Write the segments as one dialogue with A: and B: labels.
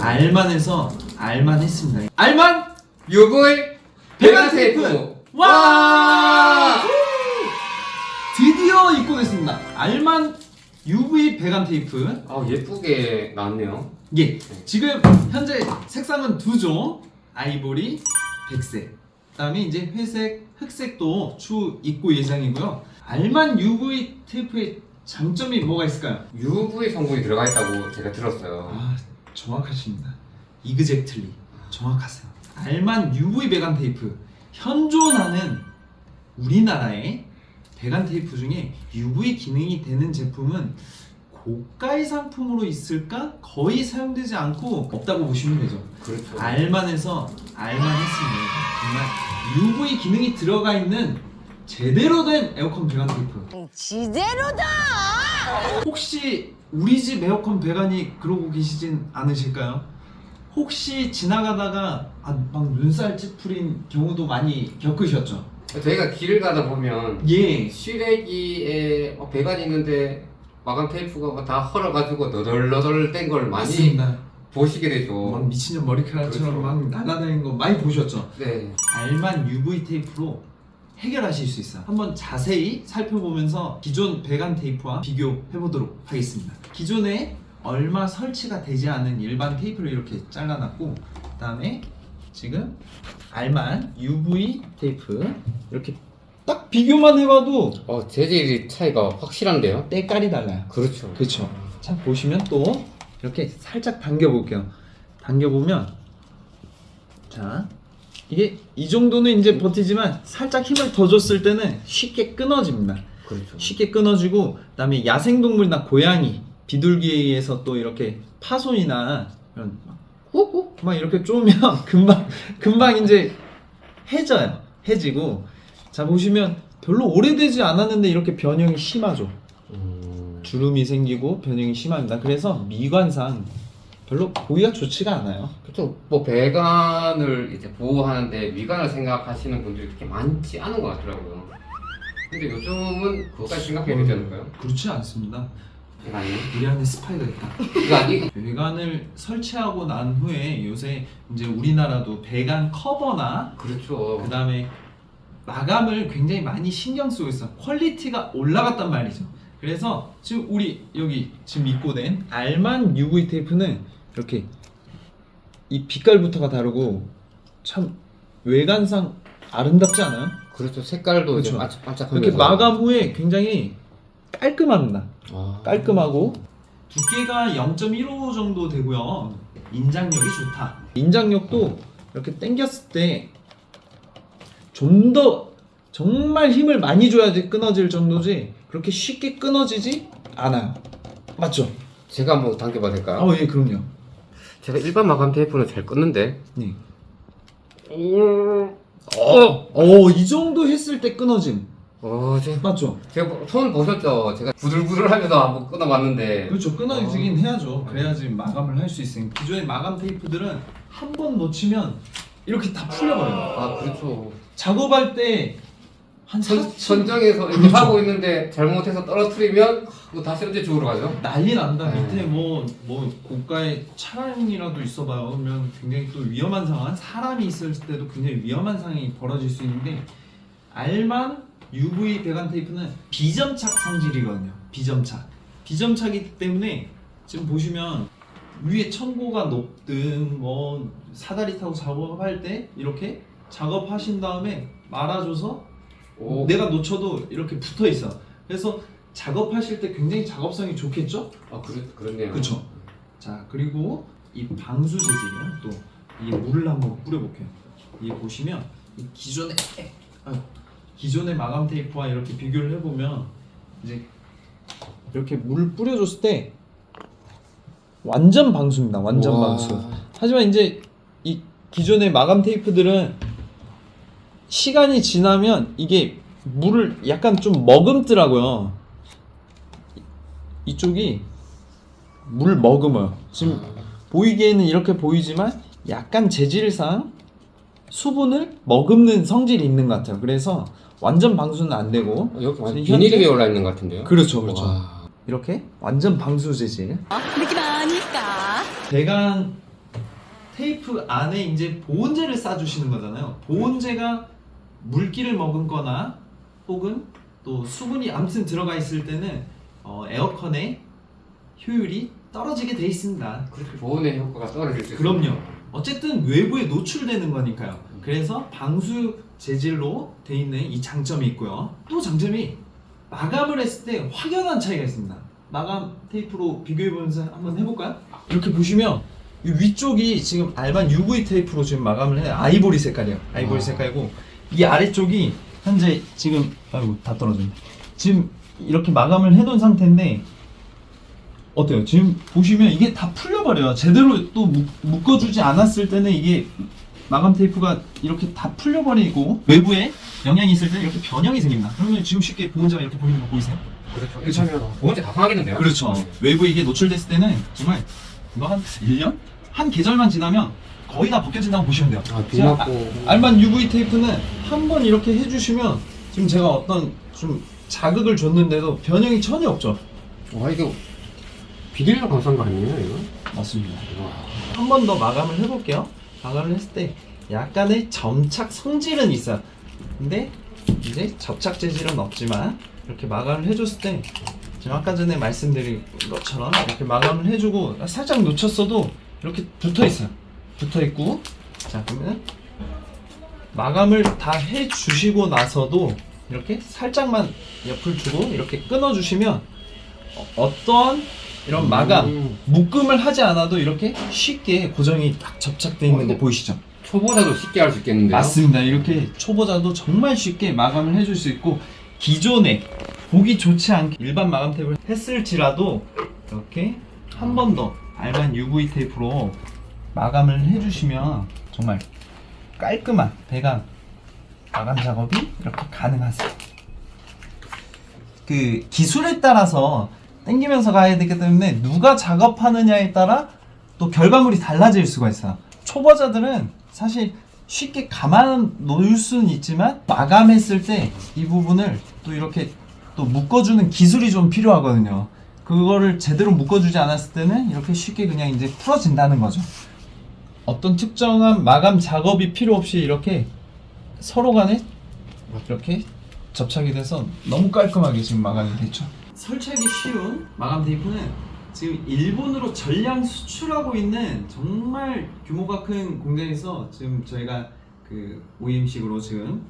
A: 알만해서 알만했습니다. 알만
B: UV
A: 배관
B: 배관
A: 테이프!
B: 테이프.
A: 와! 드디어 입고됐습니다. 알만 UV 배관 테이프.
B: 아 예쁘게 나왔네요.
A: 예, 지금 현재 색상은 두 종. 아이보리, 백색. 그다음에 이제 회색, 흑색도 추후 입고 예정이고요. 알만 UV 테이프의 장점이 뭐가 있을까요?
B: UV 성분이 들어가 있다고 제가 들었어요.
A: 아, 정확하십니다. 이그젝틀리 정확하세요. 알만 UV 배관 테이프 현존하는 우리나라의 배관 테이프 중에 UV 기능이 되는 제품은 고가의 상품으로 있을까? 거의 사용되지 않고 없다고 보시면 되죠.
B: 그렇죠.
A: 알만해서 알만했습니다. 정말 UV 기능이 들어가 있는 제대로 된 에어컨 배관 테이프.
C: 지대로다!
A: 혹시 우리 집 에어컨 배관이 그러고 계시진 않으실까요? 혹시 지나가다가 아, 막 눈살 찌푸린 경우도 많이 겪으셨죠?
B: 저희가 길을 가다 보면
A: 예.
B: 실외기에 어, 배관이 있는데 마감 테이프가 막다 헐어가지고 너덜너덜 된 걸 많이
A: 맞습니다.
B: 보시게 되죠.
A: 막 미친년 머리카락처럼
B: 그렇죠.
A: 막 날아다니는 거 많이 보셨죠?
B: 네.
A: 알만 UV 테이프로 해결하실 수 있어요. 한번 자세히 살펴보면서 기존 배관 테이프와 비교해 보도록 하겠습니다. 기존에 얼마 설치가 되지 않은 일반 테이프를 이렇게 잘라놨고, 그다음에 지금 알만 UV 테이프 이렇게 딱 비교만 해봐도
B: 어 재질이 차이가 확실한데요.
A: 때깔이 달라요.
B: 그렇죠.
A: 그렇죠. 자 보시면 또 이렇게 살짝 당겨 볼게요. 당겨 보면 자 이게 이 정도는 이제 버티지만 살짝 힘을 더 줬을 때는 쉽게 끊어집니다.
B: 그렇죠.
A: 쉽게 끊어지고 그다음에 야생동물이나 고양이, 비둘기에 의해서 또 이렇게 파손이나 이런 막 이렇게 쪼면 금방 금방 이제 해져요. 해지고 자 보시면 별로 오래되지 않았는데 이렇게 변형이 심하죠.
B: 음,
A: 주름이 생기고 변형이 심합니다. 그래서 미관상 별로 보기가 좋지가 않아요.
B: 그렇죠. 뭐 배관을 이제 보호하는데 미관을 생각하시는 분들이 그렇게 많지 않은 것 같더라고요. 근데 요즘은 그것까지 생각해야 되지 않을까요?
A: 그렇지 않습니다.
B: 이거 아니에요?
A: 우리 안에 스파이가 있다.
B: 이거 아니
A: 배관을 설치하고 난 후에 요새 이제 우리나라도 배관 커버나
B: 그렇죠.
A: 그 다음에 마감을 굉장히 많이 신경 쓰고 있어. 퀄리티가 올라갔단 말이죠. 그래서 지금 우리 여기 지금 입고 된 알만 UV 테이프는 이렇게 이 빛깔부터가 다르고 참 외관상 아름답지 않아요?
B: 그렇죠. 색깔도
A: 그렇죠.
B: 반짝반짝하면서
A: 이렇게 마감 후에 굉장히 깔끔합니다.
B: 아,
A: 깔끔하고 두께가 0.15 정도 되고요. 인장력이 좋다. 인장력도 이렇게 당겼을 때 좀 더 정말 힘을 많이 줘야지 끊어질 정도지 그렇게 쉽게 끊어지지 않아요. 맞죠?
B: 제가 한번 당겨봐도 될까요?
A: 어, 예, 그럼요.
B: 제가 일반 마감 테이프는 잘 끊는데
A: 네.
B: 어,
A: 어, 이 정도 했을 때 끊어짐.
B: 어, 제,
A: 맞죠?
B: 제가 뭐- 손 보셨죠? 제가 부들부들하면서 한번 끊어봤는데
A: 그렇죠. 끊어지긴 해야죠. 그래야지 마감을 할 수 있으니까. 기존의 마감 테이프들은 한 번 놓치면 이렇게 다 풀려버려요.
B: 아 그렇죠.
A: 작업할 때 한
B: 선,
A: 4천
B: 선정에서 이렇게
A: 그렇죠.
B: 하고 있는데 잘못해서 떨어뜨리면 그거 다시 언제 주우러 가죠?
A: 난리 난다.
B: 네.
A: 밑에 뭐, 뭐, 고가의 차량이라도 있어봐요. 그러면 굉장히 또 위험한 상황, 사람이 있을 때도 굉장히 위험한 상황이 벌어질 수 있는데, 알만 UV 배관 테이프는 비점착 성질이거든요. 비점착. 비점착이기 때문에 지금 보시면 위에 천고가 높든 뭐 사다리 타고 작업할 때 이렇게 작업하신 다음에 말아줘서
B: 오,
A: 내가 놓쳐도 이렇게 붙어 있어. 그래서 작업하실 때 굉장히 작업성이 좋겠죠?
B: 아 그렇 그렇네요.
A: 그쵸. 자 그리고 이 방수 재질은 또이 물을 한번 뿌려볼게요. 이 보시면 이 기존의 아유, 기존의 마감 테이프와 이렇게 비교를 해보면 이제 이렇게 물을 뿌려줬을 때 완전 방수입니다. 완전
B: 우와.
A: 방수. 하지만 이제 이 기존의 마감 테이프들은 시간이 지나면 이게 물을 약간 좀 머금더라고요. 이쪽이 물 머금어요. 지금 보이기에는 이렇게 보이지만 약간 재질상 수분을 머금는 성질이 있는 것 같아요. 그래서 완전 방수는 안 되고
B: 어, 여기 완전
A: 현재-
B: 비닐이 위에 올라 있는 것 같은데요?
A: 그렇죠, 그렇죠.
B: 와.
A: 이렇게 완전 방수 재질.
C: 느낌 아닐까?
A: 배관 테이프 안에 이제 보온재를 싸주시는 거잖아요. 보온재가 물기를 머금거나 혹은 또 수분이 아무튼 들어가 있을 때는 어, 에어컨의 효율이 떨어지게 돼 있습니다.
B: 그렇게 보온의 효과가 떨어질 수
A: 그럼요.
B: 있어요.
A: 어쨌든 외부에 노출되는 거니까요. 그래서 방수 재질로 돼 있는 이 장점이 있고요. 또 장점이 마감을 했을 때 확연한 차이가 있습니다. 마감 테이프로 비교해 보면서 한번 해볼까요? 이렇게 보시면 이 위쪽이 지금 알반 UV 테이프로 지금 마감을 해 아이보리 색깔이에요. 아이보리
B: 아.
A: 색깔이고 이 아래쪽이 현재 지금 아이고 다 떨어졌네. 지금 이렇게 마감을 해놓은 상태인데 어때요? 지금 보시면 이게 다 풀려버려요. 제대로 또 묶, 묶어주지 않았을 때는 이게 마감 테이프가 이렇게 다 풀려버리고 외부에 영향이 있을 때 이렇게 변형이 생깁니다. 그러면 지금 쉽게 보온자가 이렇게 보이는 거 보이세요?
B: 그렇죠. 이렇게 하면 보온재 다 상하겠는데요?
A: 그렇죠.
B: 네.
A: 외부에 이게 노출됐을 때는 정말 이거 한 1년? 한 계절만 지나면 거의 다 벗겨진다고 보시면 돼요.
B: 아, 비
A: 제가
B: 맞고.
A: 아- 알만 UV 테이프는 한 번 이렇게 해주시면 지금 제가 어떤 좀 자극을 줬는데도 변형이 전혀 없죠.
B: 와, 이거 비닐로 감싼 거 아니에요, 이거?
A: 맞습니다.
B: 와.
A: 한 번 더 마감을 해볼게요. 마감을 했을 때 약간의 점착 성질은 있어요. 근데 이제 접착 재질은 없지만 이렇게 마감을 해줬을 때 지금 아까 전에 말씀드린 것처럼 이렇게 마감을 해주고 살짝 놓쳤어도 이렇게 붙어 있어요. 붙어 있고 자 그러면 마감을 다 해주시고 나서도 이렇게 살짝만 옆을 주고 이렇게 끊어주시면 어, 어떤 이런 마감
B: 음.
A: 묶음을 하지 않아도 이렇게 쉽게 고정이 딱 접착돼 있는 거
B: 어,
A: 보이시죠?
B: 초보자도 쉽게 할 수 있겠는데요?
A: 맞습니다. 이렇게 초보자도 정말 쉽게 마감을 해줄 수 있고 기존에 보기 좋지 않게 일반 마감 테이프를 했을지라도 이렇게 한 번 더 알반 UV 테이프로 마감을 해주시면 정말 깔끔한 배관 마감 작업이 이렇게 가능하세요. 그 기술에 따라서 당기면서 가야 되기 때문에 누가 작업하느냐에 따라 또 결과물이 달라질 수가 있어요. 초보자들은 사실 쉽게 가만 놓을 수는 있지만 마감했을 때 이 부분을 또 이렇게 또 묶어주는 기술이 좀 필요하거든요. 그거를 제대로 묶어주지 않았을 때는 이렇게 쉽게 그냥 이제 풀어진다는 거죠. 어떤 특정한 마감 작업이 필요 없이 이렇게 서로 간에 이렇게 접착이 돼서 너무 깔끔하게 지금 마감이 됐죠. 설치하기 쉬운 마감 테이프는 지금 일본으로 전량 수출하고 있는 정말 규모가 큰 공장에서 지금 저희가 그 OEM식으로 지금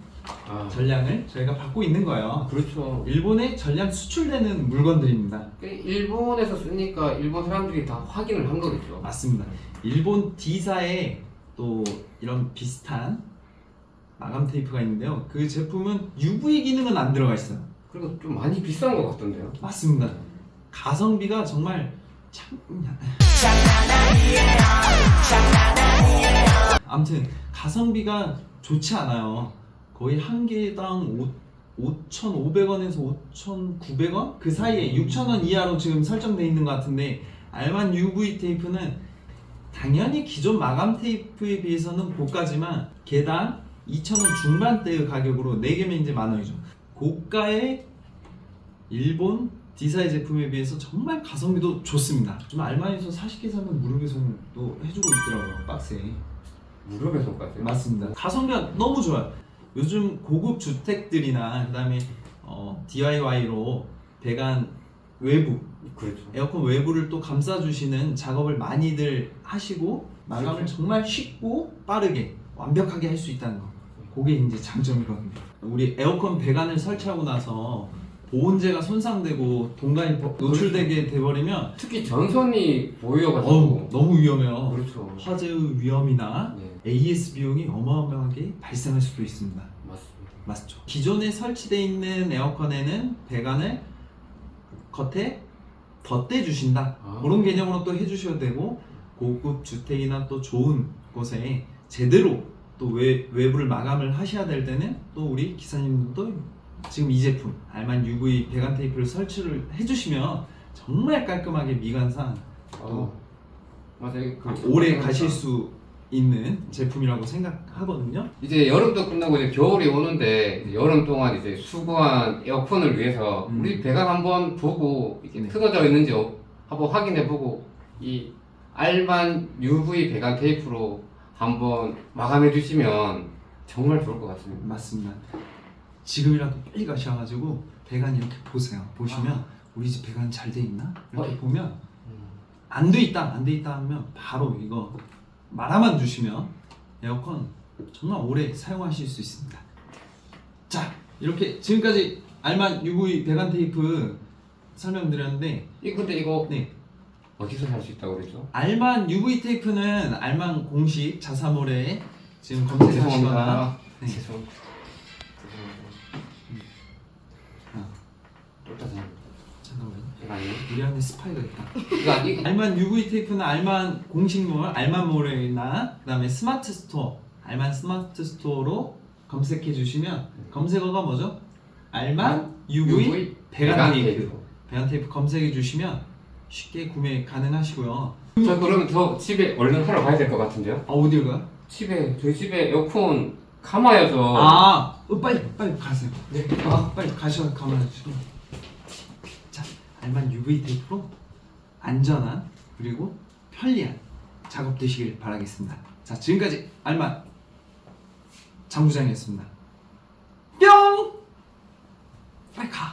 B: 아,
A: 전량을 저희가 받고 있는 거예요.
B: 그렇죠.
A: 일본에 전량 수출되는 물건들입니다.
B: 그 일본에서 쓰니까 일본 사람들이 다 확인을 한 거겠죠.
A: 맞습니다. 일본 D사에 또 이런 비슷한 마감 테이프가 있는데요. 그 제품은 UV 기능은 안 들어가 있어요.
B: 그리고 좀 많이 비싼 것 같던데요.
A: 맞습니다. 가성비가 정말 참 아무튼 가성비가 좋지 않아요. 거의 한 개당 5,500원에서 5,900원 그 사이에 6,000원 이하로 지금 설정돼 있는 것 같은데 알만 UV 테이프는 당연히 기존 마감 테이프에 비해서는 고가지만 개당 2,000원 중반대의 가격으로 4개면 이제 만 원이죠. 고가의 일본 디사이 제품에 비해서 정말 가성비도 좋습니다. 좀 알마에서 40개 사면 무료 배송도 해주고 있더라고요 박스에.
B: 무료 배송까지.
A: 맞습니다. 가성비가 너무 좋아요. 요즘 고급 주택들이나 그다음에 어, DIY로 배관 외부
B: 그렇죠.
A: 에어컨 외부를 또 감싸주시는 작업을 많이들 하시고 마감을 정말 쉽고 빠르게 완벽하게 할 수 있다는 거. 그게 이제 장점이거든요. 우리 에어컨 배관을 설치하고 나서 보온재가 손상되고 동간이 버- 노출되게 돼버리면
B: 특히 전선이 보여가지고.
A: 어우, 너무 위험해요.
B: 그렇죠.
A: 화재의 위험이나
B: 네,
A: AS 비용이 어마어마하게 발생할 수도 있습니다.
B: 맞습니다.
A: 맞죠. 기존에 설치되어 있는 에어컨에는 배관을 겉에 덧대 주신다.
B: 아.
A: 그런 개념으로 또 해주셔야 되고 고급 주택이나 또 좋은 곳에 제대로 또 외, 외부를 마감을 하셔야 될 때는 또 우리 기사님들도 지금 이 제품 알만 UV 배관 테이프를 설치를 해주시면 정말 깔끔하게 미관상
B: 어, 맞아요. 그
A: 오래 가실 수 있는 제품이라고 생각하거든요.
B: 이제 여름도 끝나고 이제 겨울이 오는데 이제 여름 동안 이제 수거한 에어컨을 위해서
A: 음.
B: 우리 배관 한번 보고 이렇게
A: 네.
B: 틀어져 있는지 어- 한번 확인해 보고 이 알만 UV 배관 테이프로 한번 마감해 주시면 정말 좋을 것 같습니다.
A: 맞습니다. 지금이라도 빨리 가셔가지고 배관 이렇게 보세요. 보시면 우리 집 배관 잘 돼 있나? 이렇게
B: 어.
A: 보면
B: 음.
A: 안돼 있다 안 돼 있다 하면 바로 이거 말아만 주시면 에어컨 정말 오래 사용하실 수 있습니다. 자 이렇게 지금까지 알만 UV 배관 테이프 설명드렸는데
B: 이 근데 이거
A: 네
B: 어디서 살 수 있다고 그러죠?
A: 알만 UV 테이프는 알만 공식 자사몰에 지금 검색하시거나 네.
B: 죄송. 아니에요?
A: 우리 안에 스파이가 있다.
B: 이거 아니
A: 알만 UV 테이프는 알만 공식몰, 알만 몰이나 그다음에 스마트 스토어, 알만 스마트 스토어로 검색해 주시면 검색어가 뭐죠? 알만 UV 배관 테이프. 배관 테이프 검색해 주시면 쉽게 구매 가능하시고요.
B: 저 그러면 저 집에 얼른 하러 가야 될 것 같은데요?
A: 아 어딜 가요?
B: 집에 저희 집에 에어컨 카마여서
A: 아, 어, 빨리 빨리 가세요.
B: 네.
A: 아, 빨리 가셔 가만히시고. 알만 UV 테이프로 안전한 그리고 편리한 작업 되시길 바라겠습니다. 자 지금까지 알만 장부장이었습니다. 뿅! 빨리 가!